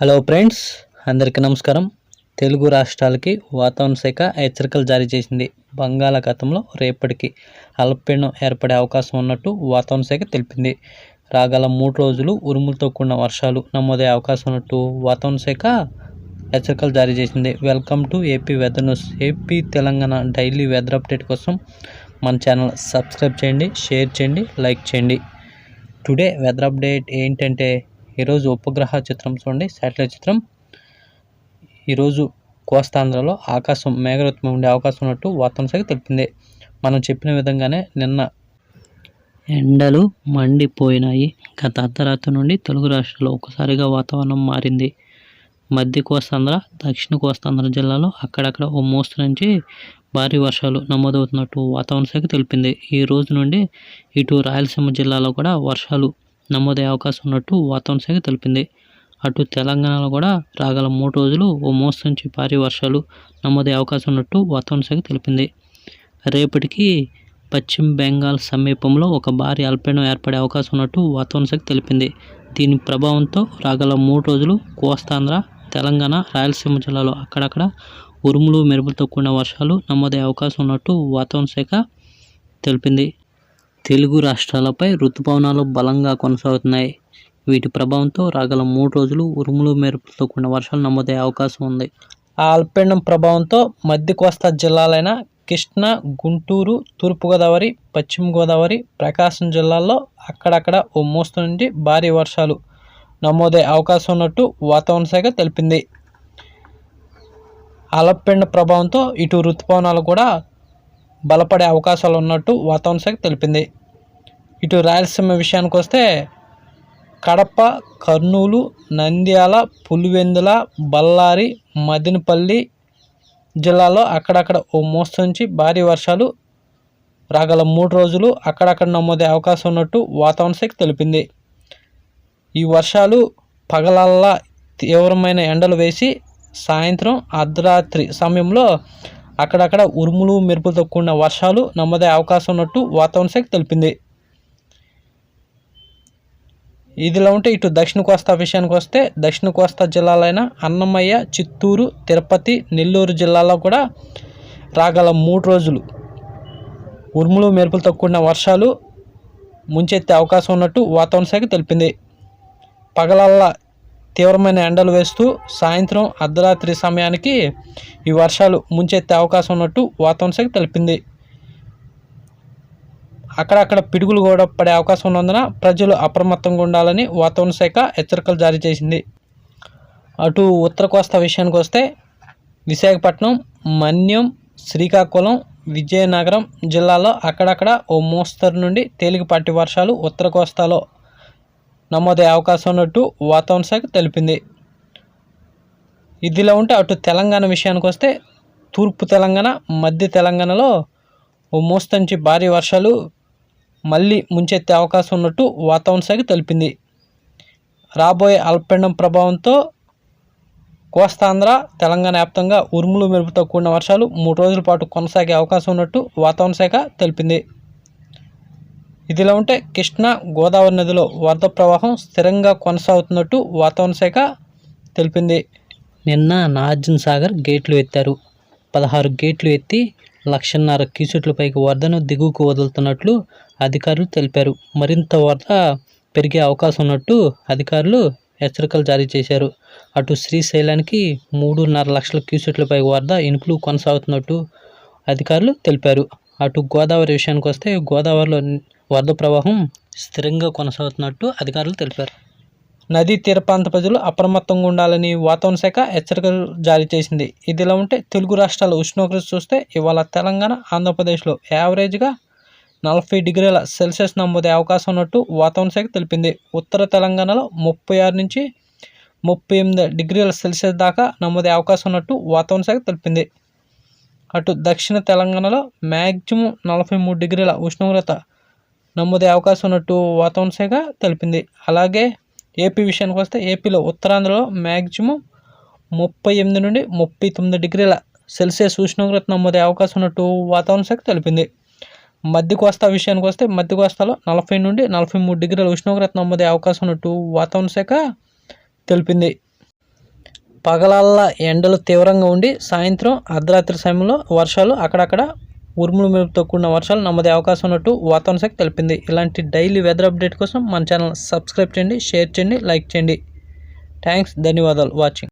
Hello friends అందరికీ నమస్కారం. తెలుగు రాష్ట్రాలకి వాతావరణ శాఖ హెచ్చరికలు జారీ చేసింది. బంగాళాఖాతంలో రేపటికి అల్పపీడనం ఏర్పడే అవకాశం ఉన్నట్టు వాతావరణ శాఖ తెలిపింది. రాగల మూడు రోజులు ఉరుములతో కూడిన వర్షాలు నమోదయ్యే అవకాశం ఉన్నట్టు వాతావరణ శాఖ హెచ్చరికలు జారీ చేసింది. Welcome to AP weather news AP Telangana daily weather update కోసం మన ఛానల్ సబ్స్క్రైబ్ చేయండి షేర్ చేయండి లైక్ చేయండి. టుడే వెదర్ అప్డేట్ ఏంటంటే ఈరోజు ఉపగ్రహ చిత్రం చూడండి శాటిలైట్ చిత్రం. ఈరోజు కోస్తాంధ్రలో ఆకాశం మేఘరత్వం ఉండే అవకాశం ఉన్నట్టు వాతావరణ శాఖ తెలిపింది. మనం చెప్పిన విధంగానే నిన్న ఎండలు మండిపోయినాయి. గత అర్ధరాత్రి నుండి తెలుగు రాష్ట్రాల్లో ఒకసారిగా వాతావరణం మారింది. మధ్య కోస్తాంధ్ర దక్షిణ కోస్తాంధ్ర జిల్లాలో అక్కడక్కడ ఓ మోస్తు నుంచి భారీ వర్షాలు నమోదవుతున్నట్టు వాతావరణ శాఖ తెలిపింది. ఈ రోజు నుండి ఇటు రాయలసీమ జిల్లాలో కూడా వర్షాలు నమోదయ్యే అవకాశం ఉన్నట్టు వాతావరణ శాఖ తెలిపింది. అటు తెలంగాణలో కూడా రాగల మూడు రోజులు ఓ మోస్తు నుంచి భారీ వర్షాలు నమోదయ్యే అవకాశం ఉన్నట్టు వాతావరణ శాఖ తెలిపింది. రేపటికి పశ్చిమ బెంగాల్ సమీపంలో ఒక భారీ అల్పీడనం ఏర్పడే అవకాశం ఉన్నట్టు వాతావరణ శాఖ తెలిపింది. దీని ప్రభావంతో రాగల మూడు రోజులు కోస్తాంధ్ర తెలంగాణ రాయలసీమ జిల్లాలో అక్కడక్కడ ఉరుములు మెరుపులతో కూడిన వర్షాలు నమోదయ్యే అవకాశం ఉన్నట్టు వాతావరణ శాఖ తెలిపింది. తెలుగు రాష్ట్రాలపై ఋతుపవనాలు బలంగా కొనసాగుతున్నాయి. వీటి ప్రభావంతో రాగల మూడు రోజులు ఉరుములు మెరుపులతో కూడిన వర్షాలు నమోదయ్యే అవకాశం ఉంది. ఆ అల్పపీడనం ప్రభావంతో మధ్య కోస్తా జిల్లాలైన కృష్ణా గుంటూరు తూర్పుగోదావరి పశ్చిమ గోదావరి ప్రకాశం జిల్లాల్లో అక్కడక్కడ ఓ మోస్తరు నుండి భారీ వర్షాలు నమోదయ్యే అవకాశం ఉన్నట్టు వాతావరణ శాఖ తెలిపింది. అల్పపీడన ప్రభావంతో ఇటు ఋతుపవనాలు కూడా బలపడే అవకాశాలు ఉన్నట్టు వాతావరణ శాఖ తెలిపింది. ఇటు రాయలసీమ విషయానికి వస్తే కడప కర్నూలు నంద్యాల పులివెందుల బళ్ళారి మదినపల్లి జిల్లాలో అక్కడక్కడ ఓ మోస్తరు నుంచి భారీ వర్షాలు రాగల మూడు రోజులు అక్కడక్కడ నమోదే అవకాశం ఉన్నట్టు వాతావరణ శాఖ తెలిపింది. ఈ వర్షాలు పగలల్లా తీవ్రమైన ఎండలు వేసి సాయంత్రం అర్ధరాత్రి సమయంలో అక్కడక్కడ ఉరుములు మెరుపులతో కూడిన వర్షాలు నమోదే అవకాశం ఉన్నట్టు వాతావరణ శాఖ తెలిపింది. ఇదిలా ఉంటే ఇటు దక్షిణ కోస్తా విషయానికి వస్తే దక్షిణ కోస్తా జిల్లాలైన అన్నమయ్య చిత్తూరు తిరుపతి నెల్లూరు జిల్లాలో కూడా రాగల మూడు రోజులు ఉరుములు మెరుపులతో కూడిన వర్షాలు ముంచెత్తే అవకాశం ఉన్నట్టు వాతావరణ శాఖ తెలిపింది. పగలల్లా తీవ్రమైన ఎండలు వేస్తూ సాయంత్రం అర్ధరాత్రి సమయానికి ఈ వర్షాలు ముంచెత్తే అవకాశం ఉన్నట్టు వాతావరణ శాఖ తెలిపింది. అక్కడక్కడ పిడుగులు కూడా పడే అవకాశం ఉన్నందున ప్రజలు అప్రమత్తంగా ఉండాలని వాతావరణ శాఖ హెచ్చరికలు జారీ చేసింది. అటు ఉత్తర కోస్తా విషయానికి వస్తే విశాఖపట్నం మన్యం శ్రీకాకుళం విజయనగరం జిల్లాలో అక్కడక్కడ ఓ మోస్తరు నుండి తేలికపాటి వర్షాలు ఉత్తర కోస్తాలో నమోదయ్యే అవకాశం ఉన్నట్టు వాతావరణ శాఖ తెలిపింది. ఇదిలా ఉంటే అటు తెలంగాణ విషయానికి వస్తే తూర్పు తెలంగాణ మధ్య తెలంగాణలో ఓ మోస్తరు నుంచి భారీ వర్షాలు మళ్ళీ ముంచెత్తే అవకాశం ఉన్నట్టు వాతావరణ శాఖ తెలిపింది. రాబోయే అల్పపీండం ప్రభావంతో కోస్తాంధ్ర తెలంగాణ వ్యాప్తంగా ఉరుములు మెరుపుతో కూడిన వర్షాలు మూడు రోజుల పాటు కొనసాగే అవకాశం ఉన్నట్టు వాతావరణ శాఖ తెలిపింది. ఇదిలా ఉంటే కృష్ణా గోదావరి నదిలో వరద ప్రవాహం స్థిరంగా కొనసాగుతున్నట్టు వాతావరణ శాఖ తెలిపింది. నిన్న నాగార్జున సాగర్ గేట్లు ఎత్తారు. పదహారు గేట్లు ఎత్తి లక్షన్నర క్యూసెట్ల పైకి వరదను దిగువకు వదులుతున్నట్లు అధికారులు తెలిపారు. మరింత వరద పెరిగే అవకాశం ఉన్నట్టు అధికారులు హెచ్చరికలు జారీ చేశారు. అటు శ్రీశైలానికి మూడున్నర లక్షల క్యూసెట్ల వరద ఇనుపులు కొనసాగుతున్నట్టు అధికారులు తెలిపారు. అటు గోదావరి విషయానికి వస్తే గోదావరిలో వరద ప్రవాహం స్థిరంగా కొనసాగుతున్నట్టు అధికారులు తెలిపారు. నదీ తీర ప్రాంత ప్రజలు అప్రమత్తంగా ఉండాలని వాతావరణ శాఖ హెచ్చరికలు జారీ చేసింది. ఇదిలా ఉంటే తెలుగు రాష్ట్రాల ఉష్ణోగ్రత చూస్తే ఇవాళ తెలంగాణ ఆంధ్రప్రదేశ్లో యావరేజ్గా నలభై డిగ్రీల సెల్సియస్ నమోదే అవకాశం ఉన్నట్టు వాతావరణ శాఖ తెలిపింది. ఉత్తర తెలంగాణలో ముప్పై ఆరు నుంచి ముప్పై ఎనిమిది డిగ్రీల సెల్సియస్ దాకా నమోదే అవకాశం ఉన్నట్టు వాతావరణ శాఖ తెలిపింది. అటు దక్షిణ తెలంగాణలో మ్యాక్సిమం నలభై మూడు డిగ్రీల ఉష్ణోగ్రత నమోదే అవకాశం ఉన్నట్టు వాతావరణ శాఖ తెలిపింది. అలాగే ఏపీ విషయానికి వస్తే ఏపీలో ఉత్తరాంధ్రలో మ్యాక్సిమం ముప్పై ఎనిమిది నుండి ముప్పై తొమ్మిది డిగ్రీల సెల్సియస్ ఉష్ణోగ్రత నమోదే అవకాశం ఉన్నట్టు వాతావరణ శాఖ తెలిపింది. మధ్య కోస్తా విషయానికి వస్తే మధ్య కోస్తాలో నలభై నుండి నలభై మూడు డిగ్రీల ఉష్ణోగ్రత నమోదే అవకాశం ఉన్నట్టు వాతావరణ శాఖ తెలిపింది. పగలల్లా ఎండలు తీవ్రంగా ఉండి సాయంత్రం అర్ధరాత్రి సమయంలో వర్షాలు అక్కడక్కడ ఉరుములు మెరుపుతో కూడిన వర్షాలు నమ్మదే అవకాశం ఉన్నట్టు వాతావరణ శాఖ తెలిపింది. ఇలాంటి డైలీ వెదర్ అప్డేట్ కోసం మన ఛానల్ సబ్స్క్రైబ్ చేయండి షేర్ చేయండి లైక్ చేయండి. థ్యాంక్స్ ధన్యవాదాలు. వాచింగ్.